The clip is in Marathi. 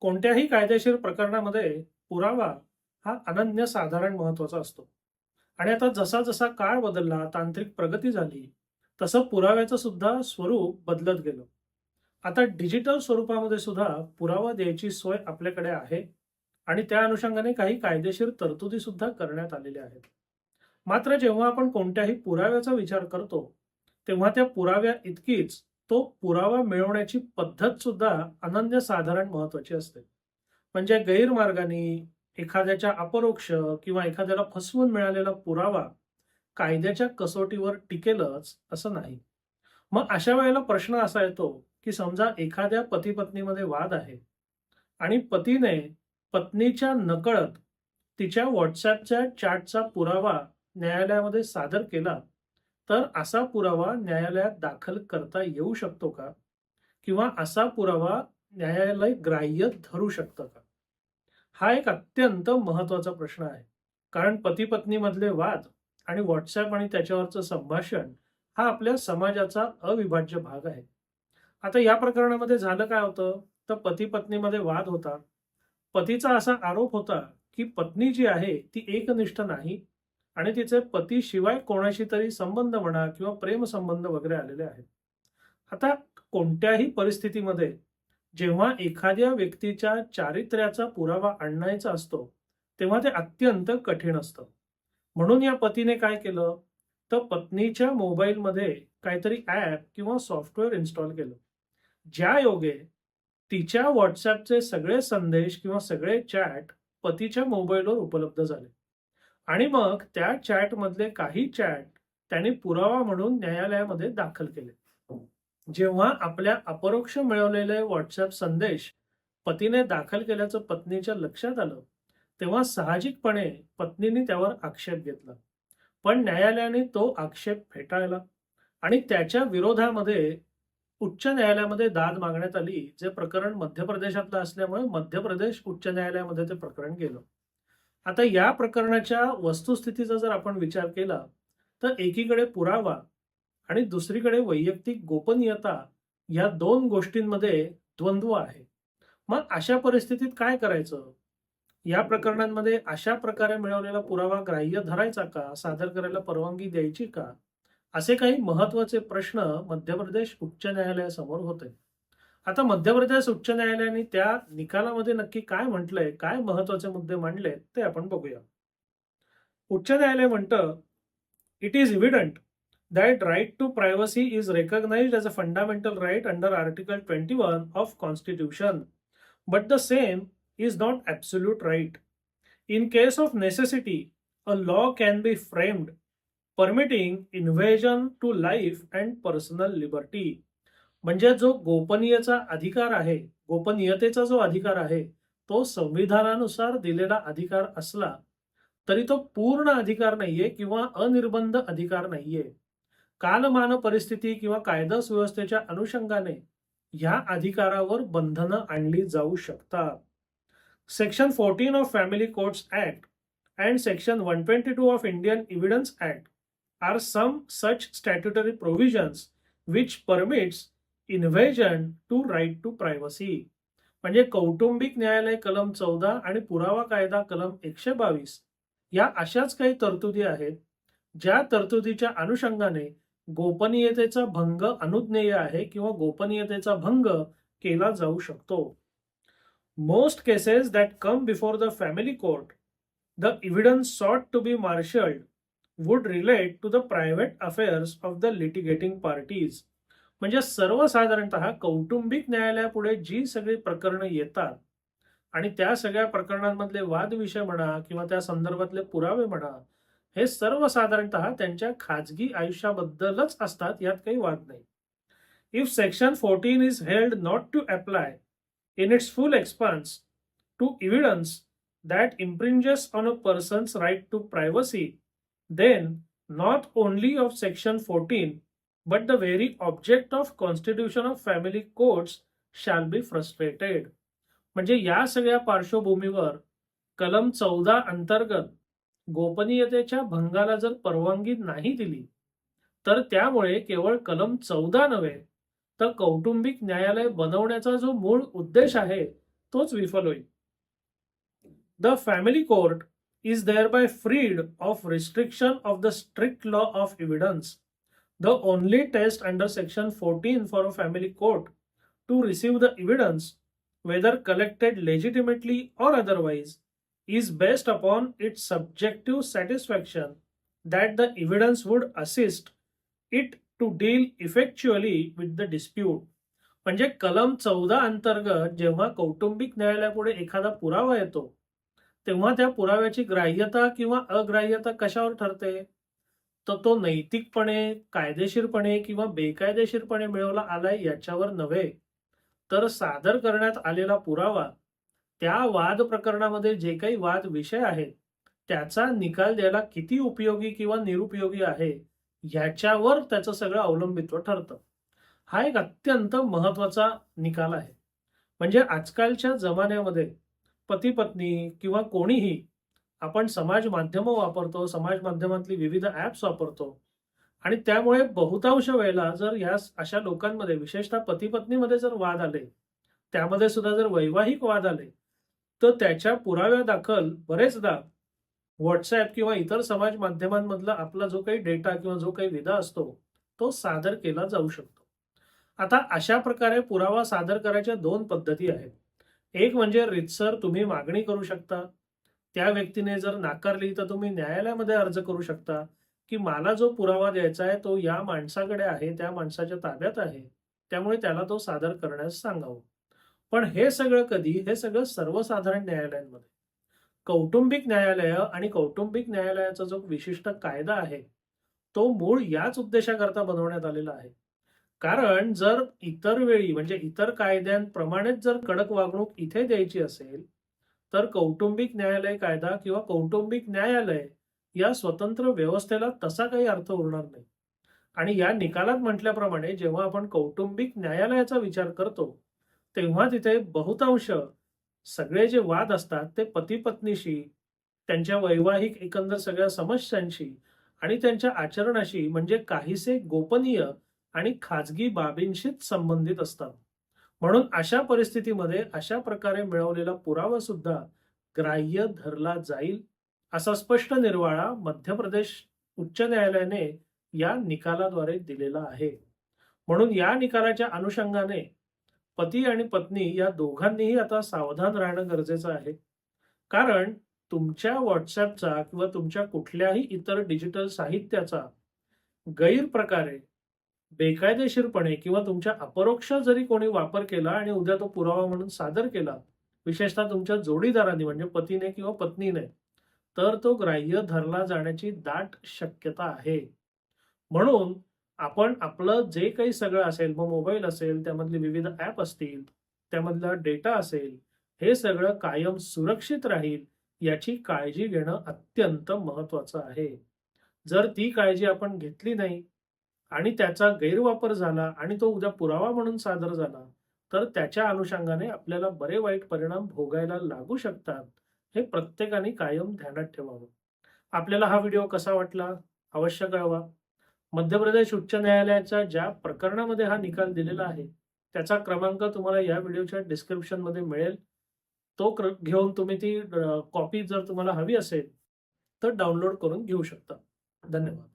कोणत्याही कायदेशीर प्रकरणामध्ये पुरावा हा अनन्यसाधारण महत्त्वाचा असतो. आणि आता जसा जसा काळ बदलला तांत्रिक प्रगती झाली तसं पुराव्याचं सुद्धा स्वरूप बदलत गेलं. आता डिजिटल स्वरूपामध्ये सुद्धा पुरावा द्यायची सोय आपल्याकडे आहे आणि त्या अनुषंगाने काही कायदेशीर तरतुदी सुद्धा करण्यात आलेल्या आहेत. मात्र जेव्हा आपण कोणत्याही पुराव्याचा विचार करतो तेव्हा त्या पुराव्या इतकीच तो पुरावा मिळवण्याची पद्धत सुद्धा अनन्यसाधारण महत्वाची असते. म्हणजे गैरमार्गाने एखाद्याच्या अपरोक्ष किंवा एखाद्याला फसवून मिळालेला पुरावा कायद्याच्या कसोटीवर टिकेलच असं नाही. मग अशा वेळेला प्रश्न असा येतो की समजा एखाद्या पती पत्नीमध्ये वाद आहे आणि पतीने पत्नीच्या नकळत तिच्या व्हॉट्सॲपच्या चॅटचा पुरावा न्यायालयामध्ये सादर केला तर असा पुरावा न्यायालयात दाखल करता येऊ शकतो का? किंवा असा पुरावा न्यायालय ग्राह्य धरू शकतं का? हा एक अत्यंत महत्त्वाचा प्रश्न आहे. कारण पती पत्नीमधले वाद आणि व्हॉट्सॲप आणि त्याच्यावरचं संभाषण हा आपल्या समाजाचा अविभाज्य भाग आहे. आता या प्रकरणामध्ये झालं काय होतं? तर पती पत्नीमध्ये वाद होता. पतीचा असा आरोप होता की पत्नी जी आहे ती एकनिष्ठ नाही आणि तिचे पती शिवाय कोणाशी तरी संबंध म्हणा किंवा प्रेम संबंध वगैरे आलेले आहेत. आता कोणत्याही परिस्थितीमध्ये जेव्हा एखाद्या व्यक्तीच्या चारित्र्याचा पुरावा आणायचा असतो तेव्हा ते अत्यंत कठीण असतं. म्हणून या पतीने काय केलं? तर पत्नीच्या मोबाईलमध्ये काहीतरी ॲप किंवा सॉफ्टवेअर इन्स्टॉल केलं. ज्या योगे तिच्या व्हॉट्सॲपचे सगळे संदेश किंवा सगळे चॅट पतीच्या मोबाईलवर उपलब्ध झाले. आणि मग त्या चॅटमधले काही चॅट त्यांनी पुरावा म्हणून न्यायालयामध्ये दाखल केले. जेव्हा आपल्या अपरोक्ष मिळवलेले व्हॉट्सअप संदेश पतीने दाखल केल्याचं पत्नीच्या लक्षात आलं तेव्हा साहजिकपणे पत्नीने त्यावर आक्षेप घेतला. पण न्यायालयाने तो आक्षेप फेटाळला आणि त्याच्या विरोधामध्ये उच्च न्यायालयामध्ये दाद मागण्यात आली जे प्रकरण मध्य प्रदेशातलं असल्यामुळे मध्य प्रदेश उच्च न्यायालयामध्ये ते प्रकरण गेलं. आता या प्रकरणाच्या वस्तुस्थितीचा जर आपण विचार केला तर एकीकडे पुरावा आणि दुसरीकडे वैयक्तिक गोपनीयता या दोन गोष्टींमध्ये द्वंद्व आहे. मग अशा परिस्थितीत काय करायचं? या प्रकरणांमध्ये अशा प्रकारे मिळवलेला पुरावा ग्राह्य धरायचा का? सादर करायला परवानगी द्यायची का? असे काही महत्त्वाचे प्रश्न मध्य प्रदेश उच्च न्यायालयासमोर होते. आता मध्य प्रदेश उच्च न्यायालयाने त्या निकालामध्ये नक्की काय म्हटलंय काय महत्त्वाचे मुद्दे मांडले ते आपण बघूया. उच्च न्यायालय म्हणतं it is evident that right to privacy is recognise as a fundamental right under article twenty one of constitution but the same is not absolute right in case of necessity a law can be framed permitting invasion to life and personal liberty म्हणजे जो गोपनीयचा अधिकार आहे गोपनीयतेचा जो अधिकार आहे तो संविधानानुसार दिलेला अधिकार असला तरी तो पूर्ण अधिकार नाहीये किंवा अनिर्बंध अधिकार नाहीये. कालमान परिस्थिती किंवा कायदा सुव्यवस्थेच्या अनुषंगाने ह्या अधिकारावर बंधनं आणली जाऊ शकतात. Section fourteen of family courts act and section one twenty two of Indian evidence act are some such statutory provisions which permits invasion to right to privacy म्हणजे कौटुंबिक न्यायालय कलम चौदा आणि पुरावा कायदा कलम एकशे बावीस या अशाच काही तरतुदी आहेत ज्या तरतुदीच्या अनुषंगाने गोपनीयतेचा भंग अनुज्ञेय आहे किंवा गोपनीयतेचा भंग केला जाऊ शकतो. Most cases that come before the family court the evidence sought to be marshalled would relate to the private affairs of the litigating parties म्हणजे सर्वसाधारणत कौटुंबिक न्यायालयापुढे जी सगळी प्रकरणं येतात आणि त्या सगळ्या प्रकरणांमधले वादविषय म्हणा किंवा त्या संदर्भातले पुरावे म्हणा हे सर्वसाधारणत त्यांच्या खाजगी आयुष्याबद्दलच असतात यात काही वाद नाही. If section fourteen is held not to apply in its full expanse to evidence that impinges on a person's right to privacy then not only of section fourteen but the very object of constitution of family courts shall be frustrated. म्हणजे या सगळ्या पार्श्वभूमीवर कलम चौदा अंतर्गत गोपनीयतेच्या भंगाला जर परवानगी नाही दिली तर त्यामुळे केवळ कलम चौदा नव्हे तर कौटुंबिक न्यायालय बनवण्याचा जो मूळ उद्देश आहे तोच विफल होईल. The family court is thereby freed of restriction of the strict law of evidence The only test under section 14 for a family court to receive the evidence, whether collected legitimately or otherwise, is based upon its subjective satisfaction that the evidence would assist it to deal effectually with the dispute. म्हणजे कलम चौदा अंतर्गत जेव्हा कौटुंबिक न्यायालयापुढे एखादा पुरावा येतो तेव्हा त्या पुराव्याची ग्राह्यता किंवा अग्राह्यता कशावर ठरते तर तो नैतिकपणे कायदेशीरपणे किंवा बेकायदेशीरपणे मिळवला आलाय याच्यावर नव्हे. तर सादर करण्यात आलेला पुरावा त्या वाद प्रकरणामध्ये जे काही वाद विषय आहेत त्याचा निकाल द्यायला किती उपयोगी किंवा निरुपयोगी आहे ह्याच्यावर त्याचं सगळं अवलंबित्व ठरतं. हा एक अत्यंत महत्त्वाचा निकाल आहे. म्हणजे आजकालच्या जमान्यामध्ये पती पत्नी किंवा कोणीही आपण समाज माध्यमं वापरतो समाज माध्यमातली विविध ऍप्स वापरतो. आणि त्यामुळे बहुतांश वेळेला जर या अशा लोकांमध्ये विशेषतः पती पत्नीमध्ये जर वाद आले त्यामध्ये सुद्धा जर वैवाहिक वाद आले तर त्याच्या पुराव्या दाखल बरेचदा व्हॉट्सॲप किंवा इतर समाज माध्यमांमधला आपला जो काही डेटा किंवा जो काही विधा असतो तो सादर केला जाऊ शकतो. आता अशा प्रकारे पुरावा सादर करायच्या दोन पद्धती आहेत. एक म्हणजे रितसर तुम्ही मागणी करू शकता. त्या व्यक्तीने जर नाकारली तर तुम्ही न्यायालयामध्ये अर्ज करू शकता की मला जो पुरावा द्यायचा आहे तो या माणसाकडे आहे त्या माणसाच्या ताब्यात आहे. त्यामुळे त्याला तो सादर करण्यास सांगावं. पण हे सगळं कधी? हे सगळं सर्वसाधारण न्यायालयांमध्ये. कौटुंबिक न्यायालय आणि कौटुंबिक न्यायालयाचा जो विशिष्ट कायदा आहे तो मूळ याच उद्देशाकरता बनवण्यात आलेला आहे. कारण जर इतर वेळी म्हणजे इतर कायद्यांप्रमाणेच जर कडक वागणूक इथे द्यायची असेल तर कौटुंबिक न्यायालय कायदा किंवा कौटुंबिक न्यायालय या स्वतंत्र व्यवस्थेला तसा काही अर्थ उरणार नाही. आणि या निकालात म्हटल्याप्रमाणे जेव्हा आपण कौटुंबिक न्यायालयाचा विचार करतो तेव्हा तिथे बहुतांश सगळे जे वाद असतात ते पती पत्नीशी त्यांच्या वैवाहिक एकंदर सगळ्या समस्यांशी आणि त्यांच्या आचरणाशी म्हणजे काहीसे गोपनीय आणि खाजगी बाबींशीच संबंधित असतात. म्हणून अशा परिस्थितीमध्ये अशा प्रकारे मिळवलेला पुरावा सुद्धा ग्राह्य धरला जाईल असा स्पष्ट निर्वाळा मध्य प्रदेश उच्च न्यायालयाने या निकालाद्वारे दिलेला आहे. म्हणून या निकालाच्या अनुषंगाने पती आणि पत्नी या दोघांनीही आता सावधान राहणं गरजेचं आहे. कारण तुमच्या व्हॉट्सॲपचा किंवा तुमच्या कुठल्याही इतर डिजिटल साहित्याचा गैरप्रकारे बेकायदेशीरपणे किंवा तुमच्या अपरोक्ष जरी कोणी वापर केला आणि उद्या तो पुरावा म्हणून सादर केला विशेषतः तुमच्या जोडीदारांनी म्हणजे पतीने किंवा पत्नीने तर तो ग्राह्य धरला जाण्याची दाट शक्यता आहे. म्हणून आपण आपलं जे काही सगळं असेल मग मोबाईल असेल त्यामधले विविध ऍप असतील त्यामधला डेटा असेल हे सगळं कायम सुरक्षित राहील याची काळजी घेणं अत्यंत महत्वाचं आहे. जर ती काळजी आपण घेतली नाही आणि त्याचा गैरवापर झाला आणि तो उद्या पुरावा म्हणून सादर झाला तर त्याच्या अनुषंगाने आपल्याला बरे वाईट परिणाम भोगायला लागू शकतात हे प्रत्येकाने कायम ध्यानात ठेवावं. आपल्याला हा व्हिडिओ कसा वाटला? अवश्य कळवा. मध्य प्रदेश उच्च न्यायालयाच्या ज्या प्रकरणामध्ये हा निकाल दिलेला आहे त्याचा क्रमांक तुम्हाला या व्हिडिओच्या डिस्क्रिप्शनमध्ये मिळेल. तो घेऊन तुम्ही ती कॉपी जर तुम्हाला हवी असेल तर डाउनलोड करून घेऊ शकता. धन्यवाद.